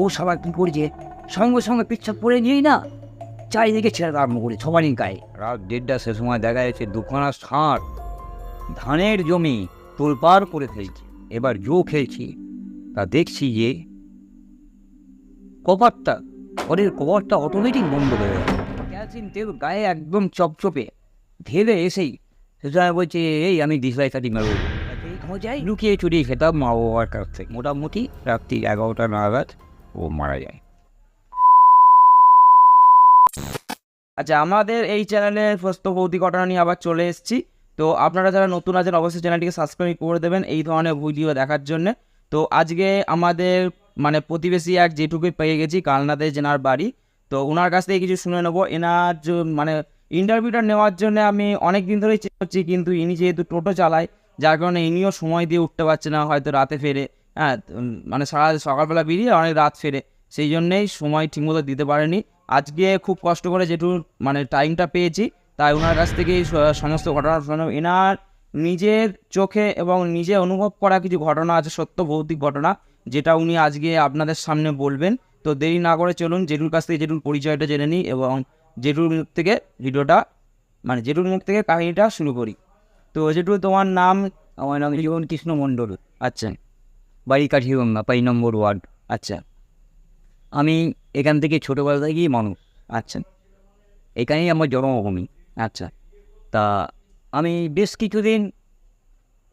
ও সবাই কী করছে সঙ্গে সঙ্গে পিচ্ছা পড়ে নিয়েই না চারিদিকে ছেড়ে আরম্ভ করে সবারই গায়ে রাত দেড়টা সে সময় দেখা যাচ্ছে দুখানা ষাঁড় ধানের জমি তোলপাড় করে ফেলছে। এবার জো খেলছি। তা দেখছি যে কভারটা ঘরের কভারটা অটোমেটিক বন্ধ হয়ে গেল। কেরোসিন তেল গায়ে একদম চপচপে। ঢেলে এসেই সেসময় বলছে এই আমি ডিসলাই কাটি মারব যাই লুকিয়ে চুরিয়ে খেতাম মা বাবার কাছ থেকে। মোটামুটি রাত্রি এগারোটা নাগাদ ও মারা যায়। আচ্ছা আমাদের এই চ্যানেলে প্রস্ত ভৌতিক ঘটনা নিয়ে আবার চলে এসেছি। তো আপনারা যারা নতুন আছেন, অবশ্যই চ্যানেলটিকে সাবস্ক্রাইব করে দেবেন এই ধরনের ভিডিও দেখার জন্য। তো আজকে আমাদের মানে প্রতিবেশী এক যেটুকুই পেয়ে গেছি কালনাতে জেনার বাড়ি। তো ওনার কাছ থেকে কিছু শুনে নেব। এনার মানে ইন্টারভিউটা নেওয়ার জন্য আমি অনেক দিন ধরেই চেষ্টা করছি, কিন্তু ইনি যেহেতু টোটো চালায়, যার কারণে ইনিও সময় দিয়ে উঠতে পারছে না, হয়তো রাতে ফেরে। হ্যাঁ মানে সারা সকালবেলা বেরিয়ে অনেক রাত ফেরে। সেই জন্যেই সময় ঠিকমতো দিতে পারেনি। আজকে খুব কষ্ট করে যেটু মানে টাইমটা পেয়েছি, তাই ওনার কাছ থেকেই সমস্ত ঘটনা শোনো এনার নিজের চোখে এবং নিজে অনুভব করা কিছু ঘটনা আছে, সত্য ভৌতিক ঘটনা, যেটা উনি আজকে আপনাদের সামনে বলবেন। তো দেরি না করে চলুন, জেঠুর কাছ থেকে জেঠুর পরিচয়টা জেনে নিই এবং জেঠুর মুখ থেকে ভিডিওটা মানে জেঠুর মুখ থেকে কাহিনিটা শুরু করি। তো জেঠু, তোমার নাম, আমার নাম জীবন কৃষ্ণ মণ্ডল। আচ্ছা। বাড়ি কাঠিগঙ্গা পাই নম্বর ওয়ার্ড। আচ্ছা আমি এখান থেকে ছোটোবেলা থেকেই মানুষ আচ্ছা এখানেই আমার জন্মভূমি আচ্ছা তা আমি বেশ কিছুদিন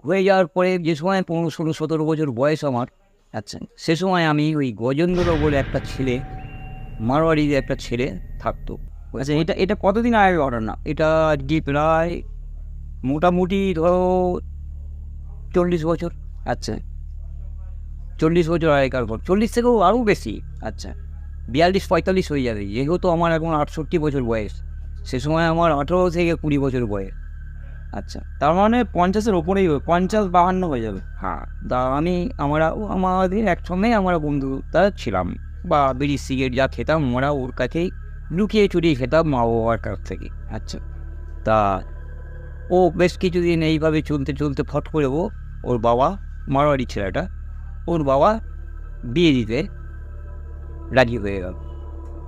হয়ে যাওয়ার পরে যে সময় পনেরো, ষোলো, সতেরো বছর বয়স আমার আচ্ছা সে সময় আমি ওই গজেন্দ্র বলে একটা ছেলে, মারোয়াড়ির একটা ছেলে থাকতো। আচ্ছা এটা এটা কতদিন আগে ঘটনা? এটা আজকে প্রায় মোটামুটি ধরো চল্লিশ বছর আচ্ছা। চল্লিশ বছর আগেকার ঘর চল্লিশ থেকেও আরও বেশি। আচ্ছা। বিয়াল্লিশ পঁয়তাল্লিশ হয়ে যাবে। যেহেতু আমার এখন আটষট্টি বছর বয়স সে সময় আমার আঠেরো থেকে কুড়ি বছর বয়স। আচ্ছা তার মানে পঞ্চাশের ওপরেই হবে পঞ্চাশ বাহান্ন হয়ে যাবে। হ্যাঁ তা আমি আমরা আমাদের একসঙ্গেই আমরা বন্ধু তারা ছিলাম বা বিড়ি সিগারেট যা খেতাম আমরা ওর কাছেই লুকিয়ে চুরিয়ে খেতাম মা বাবার কাছ থেকে। আচ্ছা। তা ও বেশ কিছুদিন এইভাবে চলতে চলতে ফট করে ও ওর বাবা মারোয়ারি ছেলেটা ওর বাবা বিয়ে দিতে রাজি হয়ে গেল।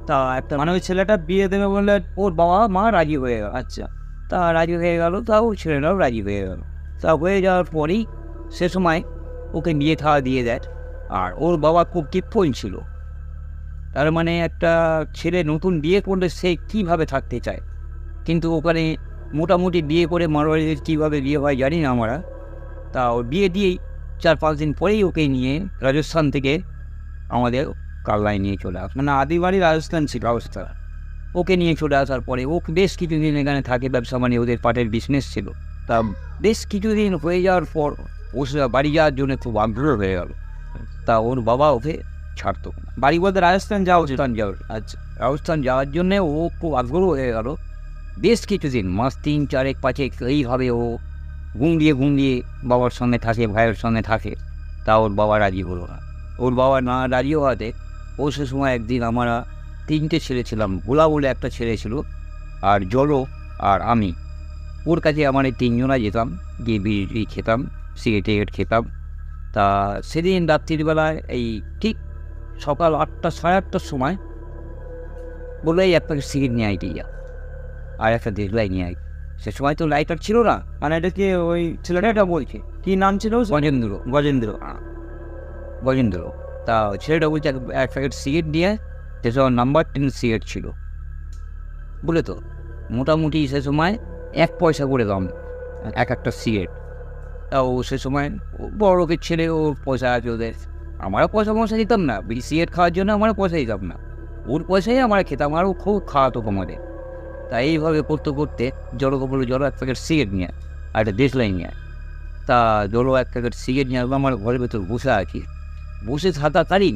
তা একটা মানে ওই ছেলেটা বিয়ে দেবে বলে ওর বাবা মা রাজি হয়ে গেল। আচ্ছা তা রাজি হয়ে গেল, তা ওর ছেলেটাও রাজি হয়ে গেল। তা হয়ে যাওয়ার পরেই সে সময় ওকে বিয়ে থাওয়া দিয়ে দেয়। আর ওর বাবা খুব কিপ্পল ছিল। তার মানে একটা ছেলে নতুন বিয়ে করলে সে কীভাবে থাকতে চায়? কিন্তু ওখানে মোটামুটি বিয়ে করে মারোয়ারিদের কীভাবে বিয়ে হয় জানি না আমরা। তা ওর বিয়ে দিয়েই চার পাঁচ দিন পরেই ওকে নিয়ে রাজস্থান থেকে আমাদের কাল্লায় নিয়ে চলে আস মানে আদি বাড়ি রাজস্থান ছিল অবস্থা। ওকে নিয়ে চলে আসার পরে ও বেশ কিছুদিন এখানে থাকে, ব্যবসা মানে ওদের পাটের বিজনেস ছিল। তা বেশ কিছুদিন হয়ে যাওয়ার পর ও বাড়ি যাওয়ার জন্য খুব আগ্রহ হয়ে গেল। তা ওর বাবা ওকে ছাড়তো। বাড়ি বলতে রাজস্থান যাওয়া রাজস্থান যাওয়ার আচ্ছা। রাজস্থান যাওয়ার জন্যে ও খুব আগ্রহ হয়ে গেল। বেশ কিছুদিন, মাস তিন, চারেক, পাঁচেক, এইভাবে ও ঘুম দিয়ে বাবার সঙ্গে থাকে, ভাইয়ের সঙ্গে থাকে, তা ওর বাবা রাজি হলো না। ওর বাবা না রাজি হওয়াতে ও সে সময় একদিন আমরা তিনটে ছেলে ছিলাম, ভোলা বলে একটা ছেলে ছিল, আর জলো আর আমি। ওর কাছে আমার এই তিনজনা যেতাম, গিয়ে বিড়ি খেতাম, সিগারেট টিগারেট খেতাম। তা সেদিন রাত্রিবেলায় এই ঠিক সকাল আটটা, সাড়ে আটটার সময় বলল, এই এক প্যাকেট সিগারেট নিয়ে আইতে যা আর একটা দেশলাই নিয়ে আই সে সময় তো লাইটার ছিল না। মানে এটা কি ওই ছেলেটা এটা বলছে। কি নাম ছিল? গজেন্দ্র। গজেন্দ্র গজেন্দ্র। তা ছেলেটা বলছে এক- প্যাকেট সিগারেট দিয়ে সে সময় নাম্বার টেন সিগারেট ছিল। বলে তো? মোটামুটি সে সময় এক পয়সা করে দাম এক একটা সিগারেট তা ও সে সময় ও বড় লোকের ছেলে ওর পয়সা আছে ওদের। আমারও পয়সা পয়সা দিতাম না। সিগারেট খাওয়ার জন্য আমারও পয়সা দিতাম না। ওর পয়সাই আমার খেতাম আরও খুব খাওয়াতো আমাদের। তা এইভাবে করতে করতে জড়ো বলল জড়ো এক প্যাকেট সিগারেট নিয়ে আর একটা দেশলাই নিয়ে। তা জড়ো এক প্যাকেট সিগারেট নিয়ে আমার ঘরের ভেতর বসে আছি বসে থাকাকালীন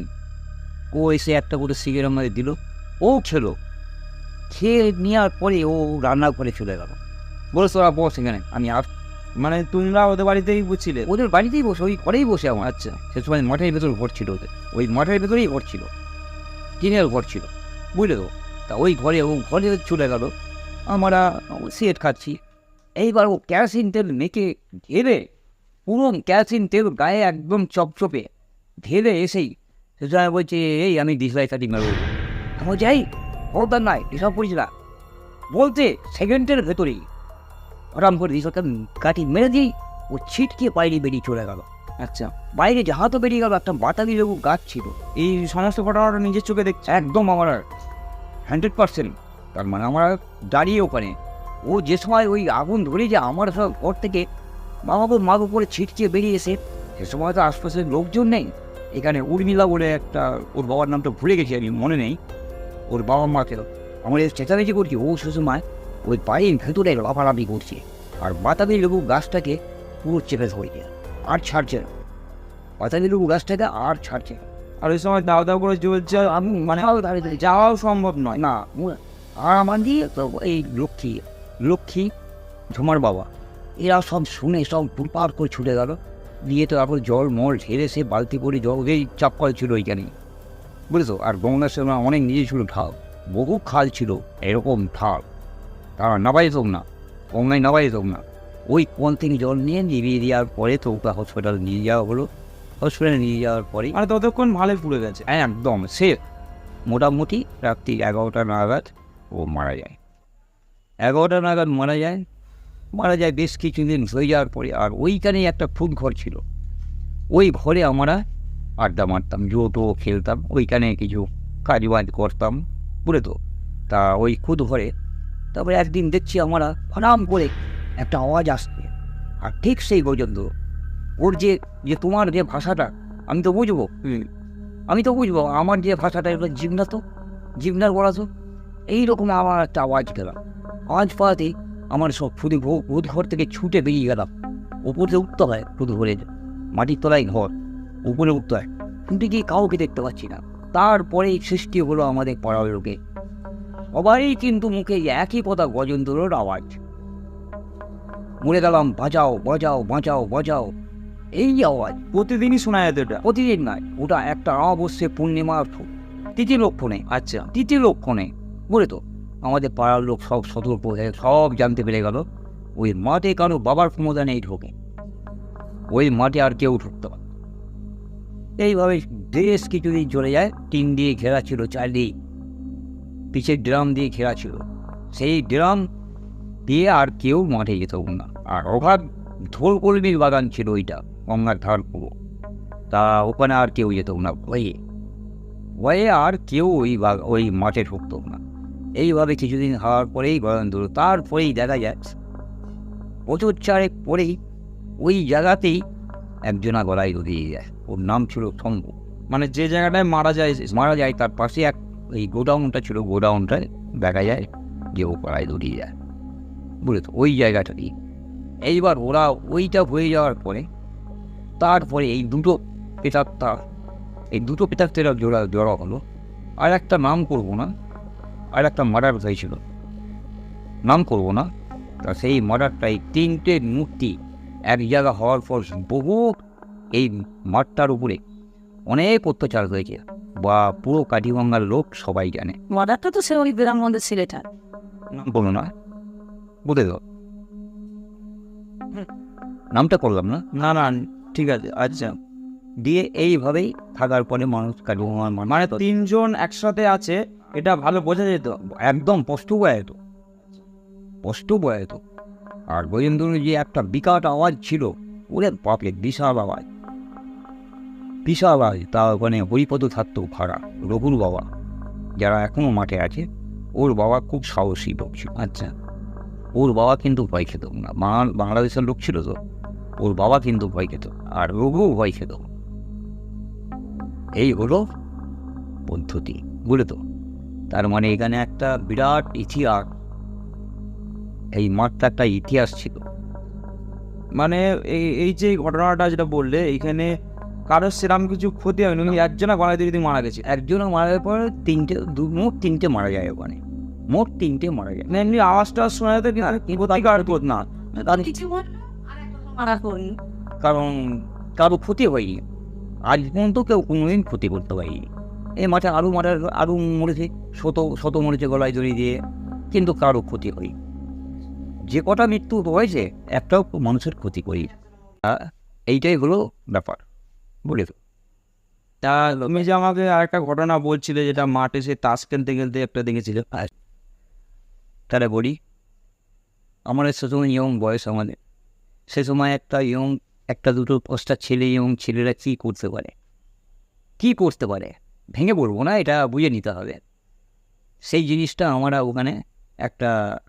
ও এসে একটা করে সিগারেট আমাদের দিল ও খেলো। খেয়ে নেওয়ার পরে ও রান্না করে চলে গেল। বলে তোরা বস এখানে আমি আস মানে তোমরা ওদের বাড়িতেই বুঝছিলে ওদের বাড়িতেই বসে ওই ঘরেই বসে আমার। আচ্ছা। সে সময় মাঠের ভেতর ঘর ছিল ওদের। ওই মাঠের ভেতরেই ঘর ছিল। টিনের ঘর ছিল বুঝলে তো? তা ওই ঘরে ও ঘরে চলে গেল। আমরা সিগারেট খাচ্ছি। এইবার ও কেরোসিন তেল মেখে ঢেলে পুরো কেরোসিন তেল গায়ে একদম চপচপে। ঢেলে এসেই সে সময় বলছে এই আমি ডিসলাই কাটি মারবো। আমি যাই খবরদার নাই এসব করিস না। বলতে সেকেন্ডের ভেতরেই আরাম করে ডিসলাই কাটি মেরে দিই ও ছিটকে বাইরে বেরিয়ে চলে গেল। আচ্ছা বাইরে যাহা তো বেরিয়ে গেল একটা বাতাবি লেবু গাছ ছিল। এই সমস্ত ঘটনাটা নিজের চোখে দেখছে। একদম আমার হান্ড্রেড পার্সেন্ট। তার মানে আমরা দাঁড়িয়ে ওখানে। ও যে সময় ওই আগুন ধরে যে আমার সব ঘর থেকে মামাকে মাগ উপরে ছিটকে বেরিয়েছে সে সময় তো আশপাশের লোকজন নেই। এখানে উর্মিলা বলে একটা, ওর বাবার নামটা ভুলে গেছি আমি, মনে নেই। ওর বাবা মাকে আমার চেঁচামেচি করছি, ও সে সময় ওই পায়ের ভেতরে লাফালাফি করছে। আর বাতাবি লেবু গাছটাকে পুরো চেপে ধরেছে। আর ছাড়ছে না। বাতাবি লেবু গাছটাকে আর ছাড়ছে না। আর ওই সময় দাও দাও করে জ্বলছে আমি মানে যাওয়াও সম্ভব নয়। না আর আমার দিয়ে তো এই লক্ষ্মী লক্ষ্মী, ঝুমার বাবা, এরা সব শুনে সব পুরপার করে ছুটে গেল। দিয়ে তো তারপর জল মল ঢেলে সে বালতি করে জল এই চাপ কল ছিল ওইখানে বুঝেছ? আর গঙ্গার সময় অনেক নিজে ছিল ঢাল, বহু খাল ছিল, এরকম ঢাল। তারা নাবাই যেত না, গঙ্গায় নাবাই যেত না, ওই কোন থেকে জল নিয়ে নিভিয়ে দেওয়ার পরে তো ওটা হসপিটাল নিয়ে যাওয়া হলো। হসপিটালে নিয়ে যাওয়ার পরে মানে ততক্ষণ ভালোই পুড়ে গেছে। হ্যাঁ একদম। সে মোটামুটি রাত্রি এগারোটা নাগাদ ও মারা যায়। এগারোটা নাগাদ মারা যায় মারা যায় বেশ কিছুদিন হয়ে যাওয়ার পরে আর ওইখানেই একটা ফুড ঘর ছিল। ওই ঘরে আমরা আড্ডা মারতাম জুটো খেলতাম ওইখানে কিছু কাজ বাজ করতাম বুঝলে তো? তা ওই খুদ ঘরে তারপরে একদিন দেখছি আমরা ফরাম করে একটা আওয়াজ আসছে। আর ঠিক সেই পর্যন্ত ওর যে যে তোমার যে ভাষাটা আমি তো বুঝব। আমি তো বুঝব আমার যে ভাষাটা এগুলো জিমনা তো? জিমনার বলা তো? এইরকম আমার একটা আওয়াজ গেলাম। আওয়াজ পাওয়াতে আমার সব ফুদি ভূত ঘর থেকে ছুটে বেরিয়ে গেলাম। উপরে উঠতে হয় ফুদ ঘরে মাটির তলায় ঘর উপরে উঠতে হয় কিন্তু গিয়ে কাউকে দেখতে পাচ্ছি না। তারপরেই সৃষ্টি হলো আমাদের পাড়ার লোকে। সবাই কিন্তু মুখে একই কথা গজেন্দ্রর আওয়াজ। মরে গেলাম বাজাও বাজাও বাঁচাও বাজাও এই আওয়াজ। প্রতিদিনই শোনা যেত এটা? প্রতিদিন নয় ওটা একটা অবশ্যই পূর্ণিমা তিথি লক্ষণে। আচ্ছা। তিথি লক্ষণে বলে তো? আমাদের পাড়ার লোক সব সতর্ক হয়ে সব জানতে পেরে গেল। ওই মাঠে কারও বাবার ক্ষমতা নেই ঢোকে। ওই মাঠে আর কেউ ঢুকতে পারে। এইভাবে বেশ কিছুদিন চলে যায়। টিন দিয়ে ঘেরা ছিল চারদিক পিছের ড্রাম দিয়ে ঘেরা ছিল। সেই ড্রাম দিয়ে আর কেউ মাঠে যেত না। আর অভাব ধোলকলমির বাগান ছিল ওইটা। গঙ্গার ধার পুরো তা ওখানে আর কেউ যেত না ভয়ে ভয়ে আর কেউ ওই ওই মাঠে ঢুকতো না এইভাবে কিছুদিন হওয়ার পরেই বাগান ধরো তারপরেই দেখা যায় বছর চারেক পরেই ওই জায়গাতেই একজনা গলায় দিয়ে যায় ওর নাম ছিল শম্ভু মানে যে জায়গাটায় মারা যায় মারা যায় তার পাশে এক এই গোডাউনটা ছিল গোডাউনটায় দেখা যায় যে ও গলায় দড়িয়ে যায় বুঝলে ওই জায়গাটাতেই এইবার ওরা ওইটা হয়ে যাওয়ার পরে তারপরে এই দুটো পেতাত্তা এই দুটো পেতাত্তেরা জোড়া জড়া হলো। আর একটা নাম করব না আর একটা মার্ডার হয়েছিল নাম করব না তা সেই মার্ডারটাই তিনটে মূর্তি এক জায়গা হওয়ার পর বহু এই মাঠটার উপরে অনেক অত্যাচার হয়েছে বা পুরো কাটিগঙ্গার লোক সবাই জানে। মার্ডারটা তো সে ওই বিরামগঞ্জের ছেলেটা। নাম বলো না বলে দাও। নামটা করলাম না? না না ঠিক আছে আচ্ছা। দিয়ে এইভাবেই থাকার পরে মানুষ মানে তিনজন একসাথে আছে, এটা ভালো বোঝা যেত। একদম স্পষ্ট বোঝা যেত। স্পষ্ট যেত। আর গজেন্দ্রের যে একটা বিকট আওয়াজ ছিল, ওরে বাপরে, বিশাল আওয়াজ। বিশাল আওয়াজ তা ওখানে হরিপদ থাকতো ভাড়া, রঘুর বাবা। যারা এখনও মাঠে আছে, ওর বাবা খুব সাহসী লোক ছিল। আচ্ছা। ওর বাবা কিন্তু ভয় খেত না। বাংলা বাংলাদেশের লোক ছিল তো। ওর বাবা কিন্তু ভয় খেত আর রঘু ভয় খেত। এই হলো পদ্ধতি বলে তো তার মানে এখানে একটা বিরাট ইতিহাস এই মাঠটা একটা ইতিহাস ছিল। মানে এই এই যে ঘটনাটা যেটা বললে এইখানে কারোর সেরকম কিছু ক্ষতি হয়নি উনি একজনা গলায় দিয়ে দিয়ে মারা গেছে একজনে মারা যাওয়ার পরে তিনটে দু মোট তিনটে মারা যায় ওখানে মোট তিনটে মারা যায়। মানে এমনি আওয়াজটা শোনা যেত কিন্তু না। কিছু মরলো, আর একটা তো মারা পড়ল। কারণ কারও ক্ষতি হয়নি। আজ পর্যন্ত কেউ কোনোদিন ক্ষতি করতে পারেনি। এই মাঠে আরও মারা আরও মরেছে শত শত মরেছে গলায় জড়িয়ে দিয়ে কিন্তু কারও ক্ষতি হয়নি। যে কটা মৃত্যু হয়েছে একটাও মানুষের ক্ষতি করি এইটাই হলো ব্যাপার বুঝলে তো তা তুমি যে আমাকে আরেকটা ঘটনা বলছিলে যেটা মাঠে সে তাস খেলতে খেলতে একটা দেখেছিলে। তাহলে বলি আমার সে সময় ইয়ং বয়স আমাদের। সে সময় একটা ইয়ং একটা দুটো পাঁচটা ছেলে ইয়ং ছেলেরা কী করতে পারে? কী করতে পারে? ভেঙে পড়ব না এটা বুঝে নিতে হবে। সেই জিনিসটা আমরা ওখানে একটা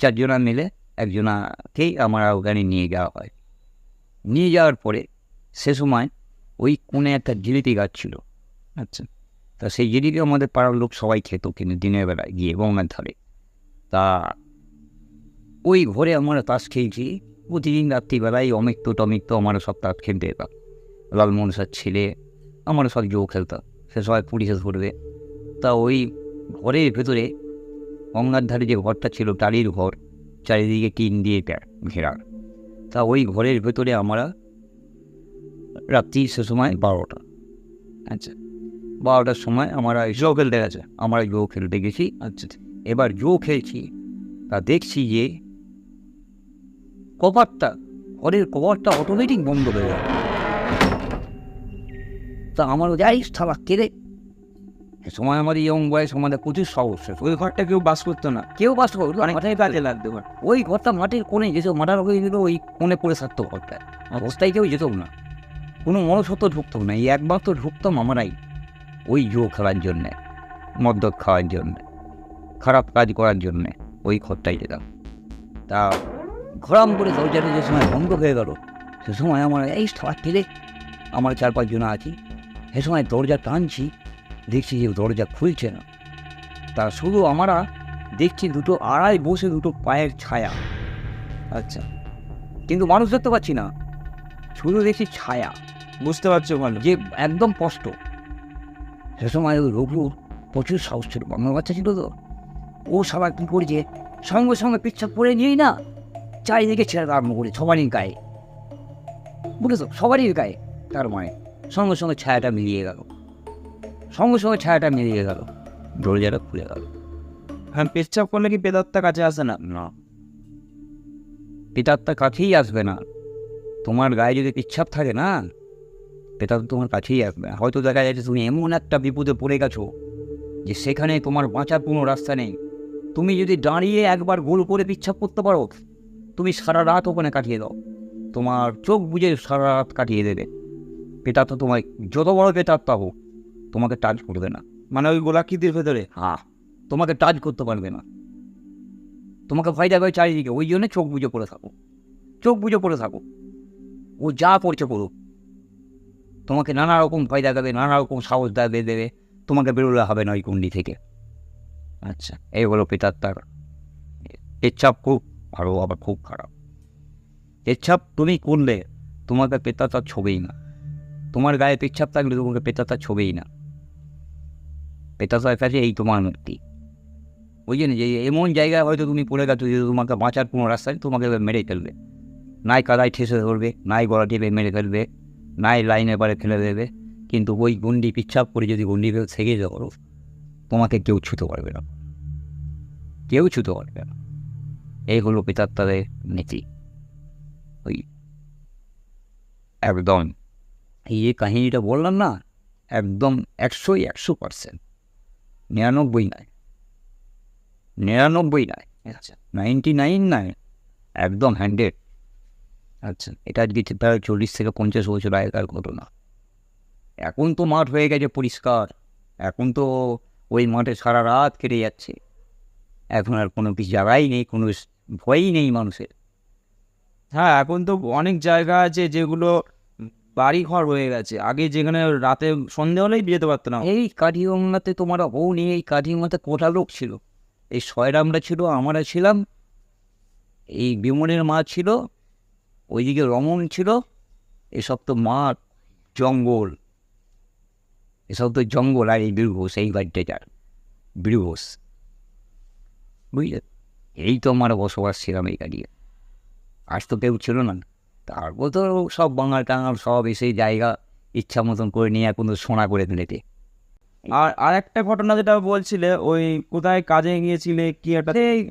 চারজনা মিলে একজনাকেই আমরা ওখানে নিয়ে যাওয়া হয়। নিয়ে যাওয়ার পরে সে সময় ওই কোণে একটা জিলিপি গাছ ছিল। আচ্ছা। তা সেই জিলিপি আমাদের পাড়ার লোক সবাই খেত কিন্তু দিনের বেলায় গিয়ে গঙ্গার ধারে। তা ওই ঘরে আমরা তাস খেয়েছি প্রতিদিন রাত্রিবেলায় অমিত্য টমিত্য আমরা সব তাস খেলতে যেতাম লালমোহন স্যার ছেলে আমরা সব জো খেলতাম সে সবাই পুলিশে ধরবে। তা ওই ঘরের ভেতরে গঙ্গার ধারে যে ঘরটা ছিল টালির ঘর চারিদিকে টিন দিয়ে প্যা- ঘেরা। তা ওই ঘরের ভেতরে আমরা রাত্রি সে সময় বারোটা। আচ্ছা বারোটার সময় আমরা জো খেলতে গেছে। আমরা জো খেলতে গেছি। আচ্ছা। এবার জো খেলছি। তা দেখছি যে কভারটা ঘরের কভারটা অটোমেটিক বন্ধ হয়ে গেল তা আমার যাই থালা কেড়ে সময় আমার ইয়ং বয়স আমাদের প্রচুর সমস্যা ওই ঘরটা কেউ বাস করতো না। কেউ বাস করতো অনেক মাথায় কাজে লাগতো ওই ঘরটা মাটির কোণে যেসব মাটার হয়ে গেল ওই কোণে পড়ে থাকতো ঘরটা। অবস্থায় কেউ যেত না। কোনো মনসত্ব ঢুকতো না। এই একবার তো ঢুকতাম আমরাই ওই জো খেলার জন্যে মদ্য খাওয়ার জন্যে খারাপ কাজ করার জন্যে ওই ঘরটাই যেতাম। তা ঘরাম করে দরজাটা যে সময় বন্ধ হয়ে গেল সে সময় আমার এই থাক ঠেলে আমার চার পাঁচজন আছি। সে সময় দরজা টানছি দেখছি যে দরজা খুলছে না। তা শুধু আমরা দেখছি দুটো আড়াই বসে দুটো পায়ের ছায়া। আচ্ছা কিন্তু মানুষ দেখতে পাচ্ছি না শুধু দেখছি ছায়া। বুঝতে পারছ ভালো যে একদম স্পষ্ট। সে সময় ওই রঘুর প্রচুর সাহস ছিল। বাংলা বাচ্চা ছিল তো। ও সবাই কী করছে? সঙ্গে সঙ্গে পিচ্ছাপ পরে নিয়েই না চারিদিকে ছেড়ে আরম্ভ করে সবারই গায়ে। বুঝেছ? সবারই গায়ে। তার মানে সঙ্গে সঙ্গে ছায়াটা মিলিয়ে গেল। সঙ্গে সঙ্গে ছায়াটা মিলিয়ে গেল। দরজাটা খুলে গেল। হ্যাঁ পেচ্ছাপ করলে কি পেদাত্তা কাছে আসে না? না। পিতার কাছেই আসবে না। তোমার গায়ে যদি পেচ্ছাপ থাকে না পিতা তো তোমার কাছেই আসবে না। হয়তো দেখা যাচ্ছে তুমি এমন একটা বিপদে পড়ে গেছো যে সেখানে তোমার বাঁচার কোনো রাস্তা নেই। তুমি যদি দাঁড়িয়ে একবার গোল করে পিচ্ছাপ করতে পারো তুমি সারা রাত ওখানে কাটিয়ে দাও। তোমার চোখ বুঝে সারা রাত কাটিয়ে দেবে। পেটা তো তোমায় যত বড় পেটার তা হোক, তোমাকে টাচ করবে না। মানে ওই গোলাকৃতির ভেতরে হ্যাঁ তোমাকে টাচ করতে পারবে না। তোমাকে ভয় দেবে চারিদিকে, ওই জন্য চোখ বুঝে পড়ে থাকো। চোখ বুঝে পড়ে থাকো। ও যা পড়ছে করুক। তোমাকে নানা রকম ভয় দেখাবে, নানা রকম সাহস দেবে দেবে। তোমাকে বেরোলে হবে না ওই কুণ্ডি থেকে। আচ্ছা এই হলো পেটার তার। পেচ্ছাপ খুব আরও আবার খুব খারাপ। পেচ্ছাপ তুমি করলে তোমাকে পেতাতা ছবেই না। তোমার গায়ে পেচ্ছাপ থাকলে তোমাকে পেতাতা ছবেই না। পেতাতার কাছে এই তোমার মুক্তি। জন্য যে এমন জায়গায় হয়তো তুমি পড়ে গেছো যে তোমাকে বাঁচার কোনো রাস্তা নেই তোমাকে মেরে ফেলবে। নাই কাদায় ঠেসে ধরবে, নাই গলা টিপে মেরে ফেলবে, নাই লাইনে পারে ফেলে দেবে। কিন্তু ওই গন্ডি পিচ্ছাপ করে যদি গন্ডি থেকে যাও, তোমাকে কেউ ছুতে পারবে না। কেউ ছুতে পারবে না। এই হলো পিতার তাদের নীতি। ওই একদম এই যে কাহিনীটা বললাম না একদম একশোই একশো পার্সেন্ট নিরানব্বই নয়। নিরানব্বই নয়। আচ্ছা। নাইনটি নাইন নয় একদম হান্ড্রেড আচ্ছা এটা আজকে প্রায় চল্লিশ থেকে পঞ্চাশ বছর আগেকার ঘটনা। এখন তো মাঠ হয়ে গেছে পরিষ্কার। এখন তো ওই মাঠে সারা রাত কেটে যাচ্ছে। এখন আর কোনো কিছু জায়গাই নেই কোনো ভয়ই নেই মানুষের। হ্যাঁ এখন তো অনেক জায়গা আছে যেগুলো বাড়ি ঘর হয়ে গেছে। আগে যেখানে রাতে সন্ধে হলেই যেতে পারতো না। এই কাঠিগঙ্গাতে তোমার বউ নেই এই কাঠিগঙ্গাতে কোটা লোক ছিল? এই শয়রামরা ছিল আমরা ছিলাম। এই বিমনের মা ছিল ওইদিকে রমন ছিল এসব তো মাঠ জঙ্গল। এসব তো জঙ্গল আর এই বীরঘোষ এই বাড়িটা যার বীরঘোষ বুঝলে? এই তো আমার বসবাস ছিলাম এই গাড়িয়ে আজ তো কেউ ছিল না। তারপর তো সব বাঙাল টাঙাল সব এসে জায়গা ইচ্ছা মতন করে নিয়ে এখন তো সোনা করে ফেলেতে আর আর একটা ঘটনা যেটা বলছিলে ওই কোথায় কাজে গিয়েছিলে কি একটা সেই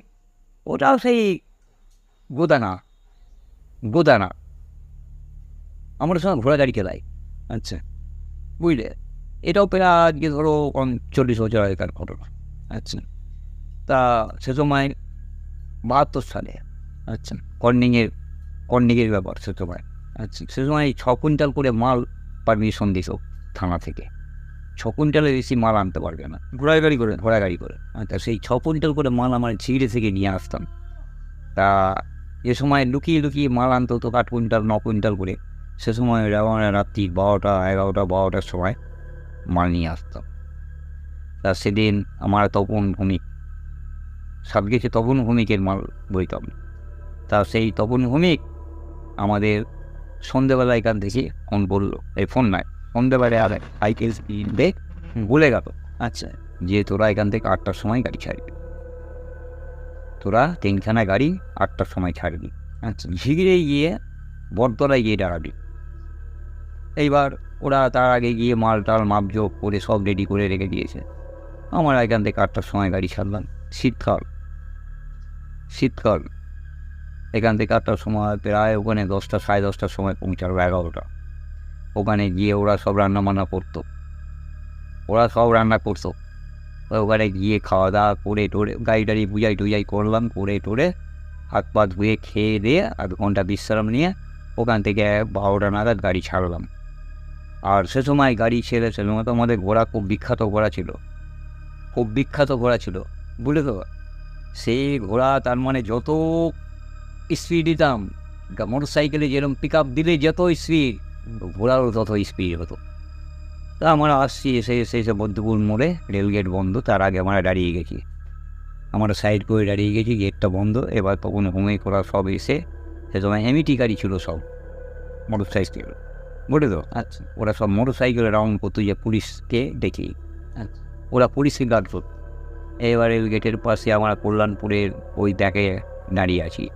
ওটাও সেই গোদানা গোদানা। আমরা সঙ্গে ঘোড়া গাড়ি খেলাই আচ্ছা। বুঝলে? এটাও প্রায় আজকে ধরো চল্লিশ বছর আগেকার ঘটনা। আচ্ছা। তা সে সময় বাহাত্তর সালে। আচ্ছা। কর্নিংয়ের কর্নিংয়ের ব্যাপার সে সময়। আচ্ছা। সে সময় ছ কুইন্টাল করে মাল পারমিশন দিত থানা থেকে। ছ কুইন্টালের বেশি মাল আনতে পারবে না। ঘোড়ায় গাড়ি করে? ঘোড়া গাড়ি করে। আচ্ছা। সেই ছ কুইন্টাল করে মাল আমার ছিঁড়ে থেকে নিয়ে আসতাম। তা এ সময় লুকিয়ে লুকিয়ে মাল আনতো তো আট কুইন্টাল ন কুইন্টাল করে। সে সময় রাত্রি বারোটা এগারোটা বারোটার সময় মাল নিয়ে আসতাম। তা সেদিন আমার তপন ভূমিক সব গেছে তপন ভূমিকের মাল বইতাম তা সেই তপন ভূমিক আমাদের সন্ধেবেলা এখান থেকে ফোন বলল এই ফোন নাই সন্ধেবেলায় আর সাইকেল স্পিডে বলে গেল। আচ্ছা। যে তোরা এখান থেকে আটটার সময় গাড়ি ছাড়বি। তোরা তিনখানা গাড়ি আটটার সময় ছাড়বি। আচ্ছা। ঝিগড়ে গিয়ে বটতলায় গিয়ে দাঁড়াবি। এইবার ওরা তার আগে গিয়ে মাল টাল মাপজোপ করে সব রেডি করে রেখে দিয়েছে। আমার এখান থেকে আটটার সময় গাড়ি ছাড়লাম। শীতকাল শীতকাল। এখান থেকে আটটার সময় প্রায় ওখানে দশটা, সাড়ে দশটার সময় পৌঁছালো এগারোটা। ওখানে গিয়ে ওরা সব রান্না বান্না করতো। ওরা সব রান্না করতো। ওখানে গিয়ে খাওয়া দাওয়া করে টোরে গাড়ি টাড়ি বুঝাই টুজাই করলাম, করে টোরে হাত পা ধুয়ে খেয়ে দিয়ে আধ ঘণ্টা বিশ্রাম নিয়ে ওখান থেকে বারোটা নাগাদ গাড়ি ছাড়লাম। আর সে সময় গাড়ি ছেড়ে, সে সময় তো আমাদের ঘোড়া খুব বিখ্যাত ঘোড়া ছিল। খুব বিখ্যাত ঘোড়া ছিল। বুঝলে তো সেই ঘোড়া তার মানে যত স্পিড দিতাম মোটর সাইকেলে যেরকম পিক আপ দিলে যত স্পিড ঘোড়ারও তত স্পিড হতো। তা আমরা আসছি এসে এসে এসে বদ্ধপুর মোড়ে রেলগেট বন্ধ তার আগে আমরা দাঁড়িয়ে গেছি। আমরা সাইড করে দাঁড়িয়ে গেছি গেটটা বন্ধ এবার তখন হোমে করা সব এসে সে সময় হেমিটি গাড়ি ছিল সব মোটর সাইকেল বুঝলে তো আচ্ছা। ওরা সব মোটর সাইকেলে রাউন্ড করতো যে পুলিশকে ডেকে আচ্ছা। ওরা পুলিশকে গার্ড করতো। এবার রেল গেটের পাশে আমরা কল্যাণপুরের ওই দেখে দাঁড়িয়ে আছি।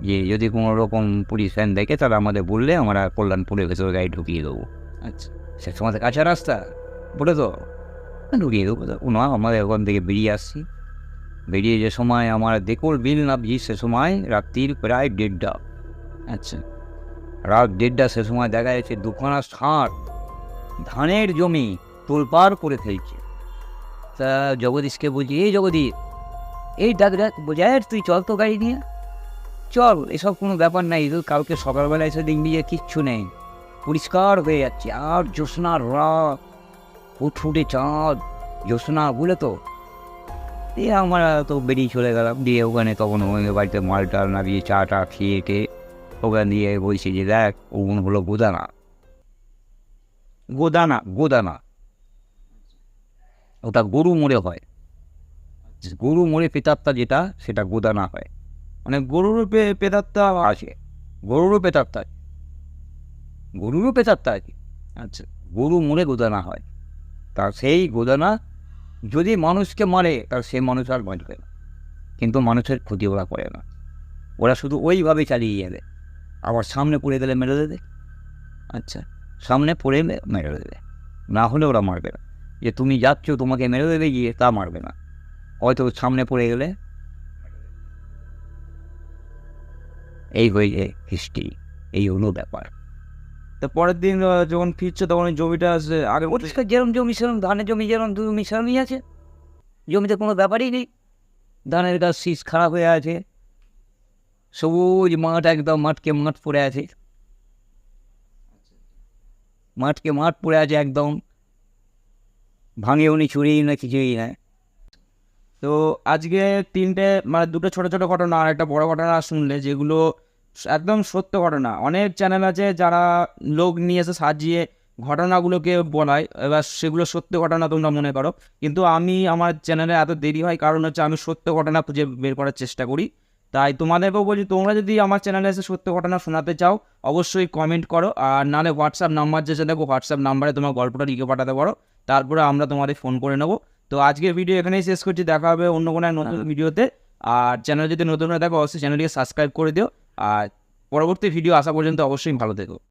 যে যদি কোনো রকম পুলিশ ফ্যান দেখে তাহলে আমাদের বললে আমরা কল্যাণপুরের ভেতরে গাড়ি ঢুকিয়ে দেবো। আচ্ছা। সে সময় তো কাঁচা রাস্তা বলে তো ঢুকিয়ে দেবো না আমাদের ওখান থেকে বেরিয়ে আসছি। বেরিয়ে যে সময় আমার দেখুর বিল নামছি সে সময় রাত্রির প্রায় দেড়টা। আচ্ছা। রাত দেড়টা সে সময় দেখা যাচ্ছে দুখানা ষাঁড় ধানের জমি তোলপাড় করে ফেলছে। তা জগদীশকে বলছি, এই জগদীশ, এই ডাক ডাক বোঝায় তুই চল তো গাড়ি নিয়ে। চল, এসব কোনো ব্যাপার নাই তো কালকে সকালবেলা এসে দেখবি যে কিচ্ছু নেই। পরিষ্কার হয়ে যাচ্ছে, আর জ্যোৎস্নার রাত ফুটফুটে চাঁদ, জ্যোৎস্না বলে তো। দিয়ে আমরা তো বেরিয়ে চলে গেলাম, দিয়ে ওখানে তখন ওখানে বাড়িতে মাল টাল নামিয়ে চা টা খেয়ে টেয়ে ওখান দিয়ে বলছি যে দেখ, ওগুলো হলো গোদানা। গোদানা গোদানা। ওটা গরু মোড়ে হয়। গরু মোড়ে পেতাত্তা যেটা, সেটা গোদানা হয়। মানে গরুর পে- পেতাত্তা আছে। গরুরও পেতাত্তা গরুরও পেতাত্তা আছে। আচ্ছা গরু মোড়ে গোদানা হয়। তা সেই গোদানা যদি মানুষকে মারে তার সে মানুষ আর বাঁচবে না। কিন্তু মানুষের ক্ষতি ওরা করে না। ওরা শুধু ওইভাবে চালিয়ে যাবে। আবার সামনে পড়ে গেলে মেরে দেবে। আচ্ছা সামনে পড়ে মেরে দেবে। না হলে ওরা মারবে না। যে তুমি যাচ্ছ তোমাকে মেরে দেবে গিয়ে তা মারবে না। হয়তো সামনে পড়ে গেলে এই হয়ে যায় হিস্ট্রি এই হলো ব্যাপার। তা পরের দিন যখন ফিরছে তখন ওই জমিটা আছে আগে যেরকম জমি সেরকম ধানের জমি যেরকম জমি সেরকমই আছে। জমিতে কোনো ব্যাপারই নেই। ধানের গাছ শীষ খারাপ হয়ে আছে। সবুজ মাঠ একদম মাঠকে মাঠ পড়ে আছে। মাঠকে মাঠ পড়ে আছে একদম। ভাঙেও নি চুরিই না কিছুই না তো আজকে তিনটে মানে দুটো ছোট ছোট ঘটনা আর একটা বড় ঘটনা শুনলে, যেগুলো একদম সত্য ঘটনা। অনেক চ্যানেল আছে যারা লোক নিয়ে এসে সাজিয়ে ঘটনাগুলোকে বলায়, এবার সেগুলো সত্য ঘটনা তোমরা মনে করো। কিন্তু আমি, আমার চ্যানেলে এত দেরি হয়, কারণ হচ্ছে আমি সত্য ঘটনা খুঁজে বের করার চেষ্টা করি। তাই তোমাদেরকেও বলছি তোমরা যদি আমার চ্যানেলে এসে সত্য ঘটনা শোনাতে চাও, অবশ্যই কমেন্ট করো। আর নাহলে হোয়াটসঅ্যাপ নাম্বার যেটা দেখো হোয়াটসঅ্যাপ নাম্বারে তোমার গল্পটা লিখে পাঠাতে পারো। তারপরে আমরা তোমাদের ফোন করে নেব। তো আজকের ভিডিও এখানেই শেষ করছি। দেখা হবে অন্য কোনো নতুন ভিডিওতে আর চ্যানেল যদি নতুন হয়ে থাকো, অবশ্যই চ্যানেলটিকে সাবস্ক্রাইব করে দিও। আর পরবর্তী ভিডিও আসা পর্যন্ত অবশ্যই ভালো থেকো।